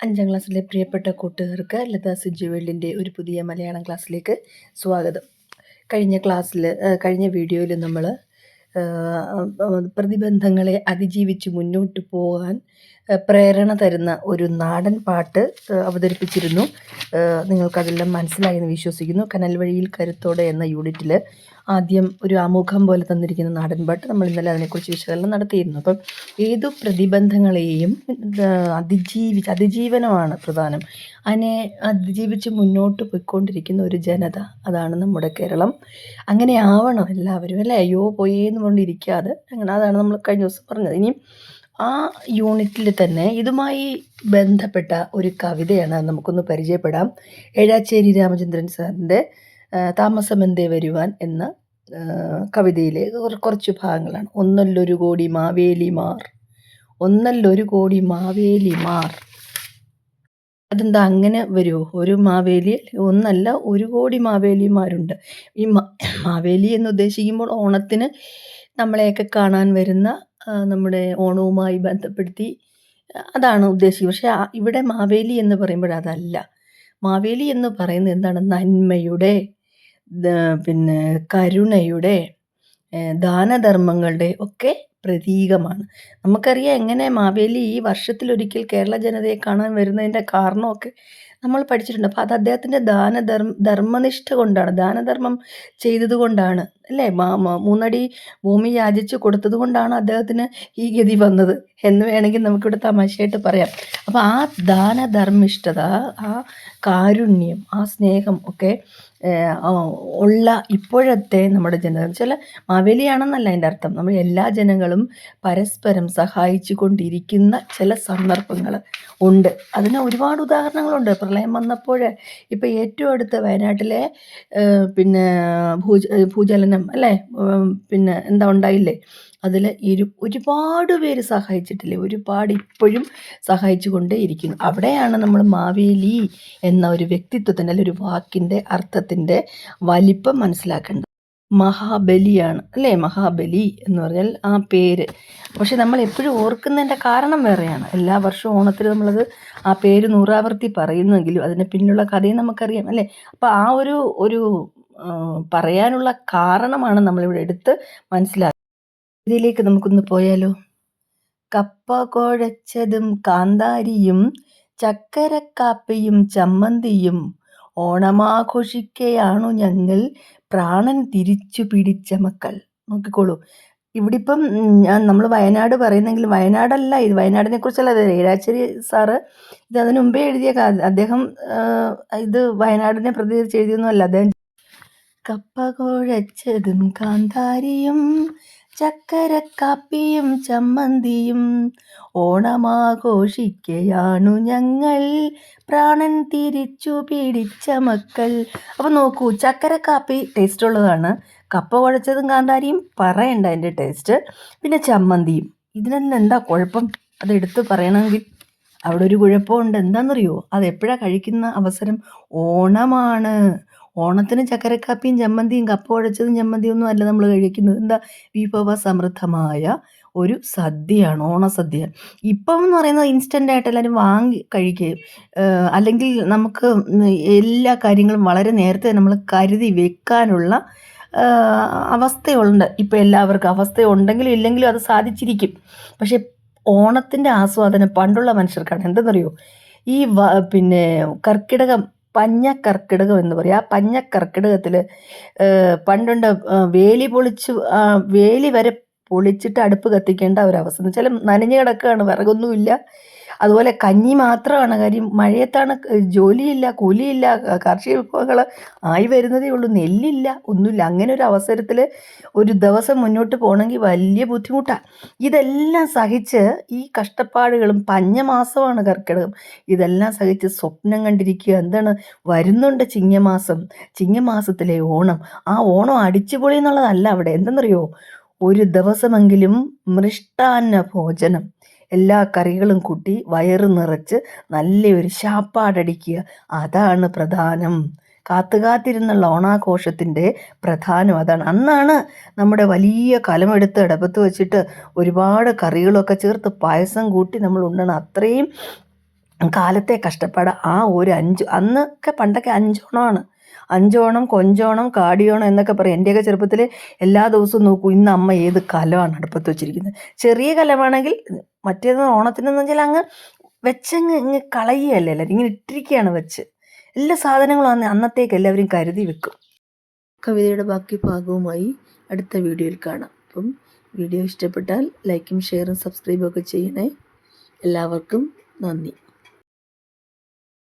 അഞ്ചാം ക്ലാസ്സിലെ പ്രിയപ്പെട്ട കൂട്ടുകാർക്ക് ലതാ സിജു വേൾഡിന്റെ ഒരു പുതിയ മലയാളം ക്ലാസ്സിലേക്ക് സ്വാഗതം. കഴിഞ്ഞ ക്ലാസ്സിൽ കഴിഞ്ഞ വീഡിയോയിൽ നമ്മൾ പ്രതിബന്ധങ്ങളെ അതിജീവിച്ച് മുന്നോട്ട് പോകാൻ പ്രേരണ തരുന്ന ഒരു നാടൻ പാട്ട് അവതരിപ്പിച്ചിരുന്നു. നിങ്ങൾക്കതെല്ലാം മനസ്സിലായി എന്ന് വിശ്വസിക്കുന്നു. കനൽ വഴിയിൽ കരുത്തോടെ എന്ന യൂണിറ്റിൽ ആദ്യം ഒരു ആമുഖം പോലെ തന്നിരിക്കുന്ന നാടൻ പാട്ട് നമ്മൾ ഇന്നലെ അതിനെക്കുറിച്ച് വിശകലനം നടത്തിയിരുന്നു. അപ്പം ഏതു പ്രതിബന്ധങ്ങളെയും അതിജീവി അതിജീവനമാണ് പ്രധാനം. അതിനെ അതിജീവിച്ച് മുന്നോട്ട് പോയിക്കൊണ്ടിരിക്കുന്ന ഒരു ജനത അതാണ് നമ്മുടെ കേരളം. അങ്ങനെ ആവണം എല്ലാവരും അല്ലേ? അയ്യോ പോയേന്ന് പറഞ്ഞിരിക്കാതെ. അങ്ങനെ അതാണ് നമ്മൾ കഴിഞ്ഞ ദിവസം പറഞ്ഞത്. ഇനിയും ആ യൂണിറ്റിൽ തന്നെ ഇതുമായി ബന്ധപ്പെട്ട ഒരു കവിതയാണ് നമുക്കൊന്ന് പരിചയപ്പെടാം. ഏഴാച്ചേരി രാമചന്ദ്രൻ സാറിന്റെ താമസമെന്തേ വരുവാൻ എന്ന കവിതയിലെ കുറ- കുറച്ച് ഭാഗങ്ങളാണ്. ഒന്നല്ലൊരു കോടി മാവേലിമാർ ഒന്നല്ലൊരു കോടി മാവേലിമാർ അതെന്താ അങ്ങനെ വരുമോ ഒരു മാവേലി ഒന്നല്ല ഒരു കോടി മാവേലിമാരുണ്ട് ഈ മാവേലി എന്ന് ഉദ്ദേശിക്കുമ്പോൾ ഓണത്തിന് നമ്മളെയൊക്കെ കാണാൻ വരുന്ന നമ്മുടെ ഓണവുമായി ബന്ധപ്പെടുത്തി. അതാണ് ഉദ്ദേശിക്കുന്നത് പക്ഷേ ഇവിടെ മാവേലി എന്ന് പറയുമ്പോൾ അതല്ല. മാവേലി എന്ന് പറയുന്നത് എന്താണ്? നന്മയുടെ പിന്നെ കരുണയുടെ ദാനധർമ്മങ്ങളുടെ ഒക്കെ പ്രതീകമാണ്. നമുക്കറിയാം എങ്ങനെ മാവേലി ഈ വർഷത്തിലൊരിക്കൽ കേരള ജനതയെ കാണാൻ വരുന്നതിന്റെ കാരണമൊക്കെ നമ്മൾ പഠിച്ചിട്ടുണ്ട്. അപ്പോൾ അത് അദ്ദേഹത്തിന്റെ ദാനധർമ്മ ധർമ്മനിഷ്ഠ കൊണ്ടാണ്. ദാനധർമ്മം ചെയ്തതുകൊണ്ടാണ് അല്ലേ? മൂന്നടി ഭൂമി യാചിച്ച് കൊടുത്തത് കൊണ്ടാണ് അദ്ദേഹത്തിന് ഈ ഗതി വന്നത്. എന്ന് വേണമെങ്കിൽ നമുക്കിവിടെ തമാശയായിട്ട് പറയാം. അപ്പോൾ ആ ദാനധർമ്മിഷ്ഠത ആ കാരുണ്യം ആ സ്നേഹം ഒക്കെ ഉള്ള ഇപ്പോഴത്തെ നമ്മുടെ ജനത ചില മാവേലിയാണെന്നല്ല അതിന്റെ അർത്ഥം. നമ്മൾ എല്ലാ ജനങ്ങളും പരസ്പരം സഹായിച്ചു കൊണ്ടിരിക്കുന്ന ചില സന്ദർഭങ്ങൾ ഉണ്ട്. അതിന് ഒരുപാട് ഉദാഹരണങ്ങളുണ്ട്. പ്രളയം വന്നപ്പോൾ ഇപ്പോൾ ഏറ്റവും അടുത്ത് വയനാട്ടിലെ പിന്നെ ഭൂജ ഭൂചലനം അല്ലേ? പിന്നെ എന്താ ഉണ്ടായില്ലേ? അതിൽ ഇരു ഒരുപാട് പേര് സഹായിച്ചിട്ടില്ലേ? ഒരുപാട് ഇപ്പോഴും സഹായിച്ചു കൊണ്ടേ ഇരിക്കുന്നു. അവിടെയാണ് നമ്മൾ മാവേലി എന്ന ഒരു വ്യക്തിത്വത്തിന്റെ അല്ലെങ്കിൽ ഒരു വാക്കിന്റെ അർത്ഥത്തിന്റെ വലിപ്പം മനസ്സിലാക്കേണ്ടത്. മഹാബലിയാണ് അല്ലേ? മഹാബലി എന്ന് പറഞ്ഞാൽ ആ പേര്. പക്ഷെ നമ്മൾ എപ്പോഴും ഓർക്കുന്നതിന്റെ കാരണം വേറെയാണ്. എല്ലാ വർഷവും ഓണത്തിന് നമ്മളത് ആ പേര് നൂറാവർത്തി പറയുന്നെങ്കിലും അതിന് പിന്നിലുള്ള കഥയും നമുക്കറിയാം അല്ലേ? അപ്പോൾ ആ ഒരു ഒരു പറയാനുള്ള കാരണമാണ് നമ്മളിവിടെ എടുത്ത് മനസ്സിലാക്കുന്നത്. ഇതിലേക്ക് നമുക്കൊന്ന് പോയാലോ? കപ്പ കുഴച്ചതും കാന്താരിയും ചക്കരക്കാപ്പയും ചമ്മന്തിയും ഓണമാഘോഷിക്കയാണു ഞങ്ങൾ പ്രാണൻ തിരിച്ചു പിടിച്ച മക്കൾ. നോക്കിക്കോളൂ. ഇവിടെ ഇപ്പം ഞാൻ നമ്മൾ വയനാട് പറയുന്നെങ്കിൽ വയനാടല്ല ഇത് വയനാടിനെ കുറിച്ചല്ല ഇത് ഏഴാച്ചേരി സാറ് ഇത് അതിനു മുമ്പേ എഴുതിയ അദ്ദേഹം ഇത് വയനാടിനെ പ്രതികരിച്ച് എഴുതിയൊന്നുമല്ല അദ്ദേഹം കപ്പ കുഴച്ചതും കാന്താരിയും ചക്കരക്കാപ്പിയും ചമ്മന്തിയും ഓണമാഘോഷിക്കയാണു ഞങ്ങൾ. പ്രാണൻ തിരിച്ചു പിടിച്ച മക്കൾ. അപ്പം നോക്കൂ ചക്കരക്കാപ്പി ടേസ്റ്റ് ഉള്ളതാണ്. കപ്പ കുഴച്ചതും കാന്താരിയും പറയണ്ട അതിന്റെ ടേസ്റ്റ് പിന്നെ ചമ്മന്തിയും. ഇതിനെല്ലാം എന്താ കുഴപ്പം? അതെടുത്ത് പറയണമെങ്കിൽ. അവിടെ ഒരു കുഴപ്പമുണ്ട്. എന്താണെന്നറിയോ അത് എപ്പോഴാണ് കഴിക്കുന്ന അവസരം? ഓണമാണ്. ഓണത്തിന് ചക്കരക്കാപ്പിയും ചമ്മന്തിയും കപ്പ ഉഴച്ചതും ചമ്മന്തിയും ഒന്നും അല്ല നമ്മൾ കഴിക്കുന്നത്. എന്താ? വിഭവ സമൃദ്ധമായ ഒരു സദ്യയാണ് ഓണസദ്യ. ഇപ്പം എന്ന് പറയുന്നത് ഇൻസ്റ്റന്റ് ആയിട്ട് എല്ലാവരും വാങ്ങി കഴിക്കുകയും അല്ലെങ്കിൽ നമുക്ക് എല്ലാ കാര്യങ്ങളും വളരെ നേരത്തെ നമ്മൾ കരുതി വെക്കാനുള്ള അവസ്ഥയുണ്ട്. ഇപ്പം എല്ലാവർക്കും അവസ്ഥയുണ്ടെങ്കിലും ഇല്ലെങ്കിലും അത് സാധിച്ചിരിക്കും. പക്ഷേ ഓണത്തിന്റെ ആസ്വാദനം പണ്ടുള്ള മനുഷ്യർക്കാണ്. എന്തെന്നറിയോ? ഈ പിന്നെ കർക്കിടകം പഞ്ഞ കർക്കിടകം എന്ന് പറയും. ആ പഞ്ഞ കർക്കിടകത്തിൽ പണ്ടുണ്ട് വേലി പൊളിച്ച് വേലി വരെ പൊളിച്ചിട്ട് അടുപ്പ് കത്തിക്കേണ്ട ഒരവസ്ഥ എന്ന് വെച്ചാൽ നനഞ്ഞു കിടക്കുകയാണ് വിറകൊന്നുമില്ല. അതുപോലെ കഞ്ഞി മാത്രമാണ്. കാര്യം മഴയത്താണ് ജോലിയില്ല കൂലിയില്ല കാർഷിക വിഭവങ്ങൾ ആയി വരുന്നതേ ഉള്ളൂ. നെല്ലില്ല ഒന്നുമില്ല. അങ്ങനെ ഒരു അവസരത്തിൽ ഒരു ദിവസം മുന്നോട്ട് പോകണമെങ്കിൽ വലിയ ബുദ്ധിമുട്ടാണ് ഇതെല്ലാം സഹിച്ച് ഈ കഷ്ടപ്പാടുകളും പഞ്ഞമാസമാണ് കർക്കിടകം. ഇതെല്ലാം സഹിച്ച് സ്വപ്നം കണ്ടിരിക്കുക. എന്താണ്? വരുന്നുണ്ട് ചിങ്ങമാസം. ചിങ്ങമാസത്തിലെ ഓണം. ആ ഓണം അടിച്ചുപൊളി എന്നുള്ളതല്ല അവിടെ. എന്തെന്നറിയോ? ഒരു ദിവസമെങ്കിലും മൃഷ്ടാന്ന ഭോജനം എല്ലാ കറികളും കൂട്ടി വയറ് നിറച്ച് നല്ലൊരു ശാപ്പാടടിക്കുക. അതാണ് പ്രധാനം. കാത്തു കാത്തിരുന്നുള്ള ഓണാഘോഷത്തിന്റെ പ്രധാനം അതാണ്. അന്നാണ് നമ്മുടെ വലിയ കലമെടുത്ത് അടുപ്പത്ത് വെച്ചിട്ട് ഒരുപാട് കറികളൊക്കെ ചേർത്ത് പായസം കൂട്ടി നമ്മൾ ഉണ്ണണം. അത്രയും കാലത്തെ കഷ്ടപ്പാട് ആ ഒരു അഞ്ച് അന്നൊക്കെ പണ്ടൊക്കെ അഞ്ചോണമാണ്. അഞ്ചോണം കൊഞ്ചോണം കാടിയോണം എന്നൊക്കെ പറയും. എന്റെയൊക്കെ ചെറുപ്പത്തിൽ എല്ലാ ദിവസവും നോക്കൂ ഇന്ന് അമ്മ ഏത് കലമാണ് അടുപ്പത്ത് വെച്ചിരിക്കുന്നത്. ചെറിയ കലമാണെങ്കിൽ മറ്റേത് ഓണത്തിനെന്ന് വെച്ചാൽ അങ്ങ് വെച്ചങ്ങ് ഇങ്ങ് കളയുകയല്ലേ എല്ലാവരും? ഇങ്ങനെ ഇട്ടിരിക്കുകയാണ് വെച്ച്. എല്ലാ സാധനങ്ങളും അന്ന് അന്നത്തേക്ക് എല്ലാവരും കരുതി വെക്കും. കവിതയുടെ ബാക്കി ഭാഗവുമായി അടുത്ത വീഡിയോയിൽ കാണാം. അപ്പം വീഡിയോ ഇഷ്ടപ്പെട്ടാൽ ലൈക്കും ഷെയറും സബ്സ്ക്രൈബും ഒക്കെ ചെയ്യണേ. എല്ലാവർക്കും നന്ദി.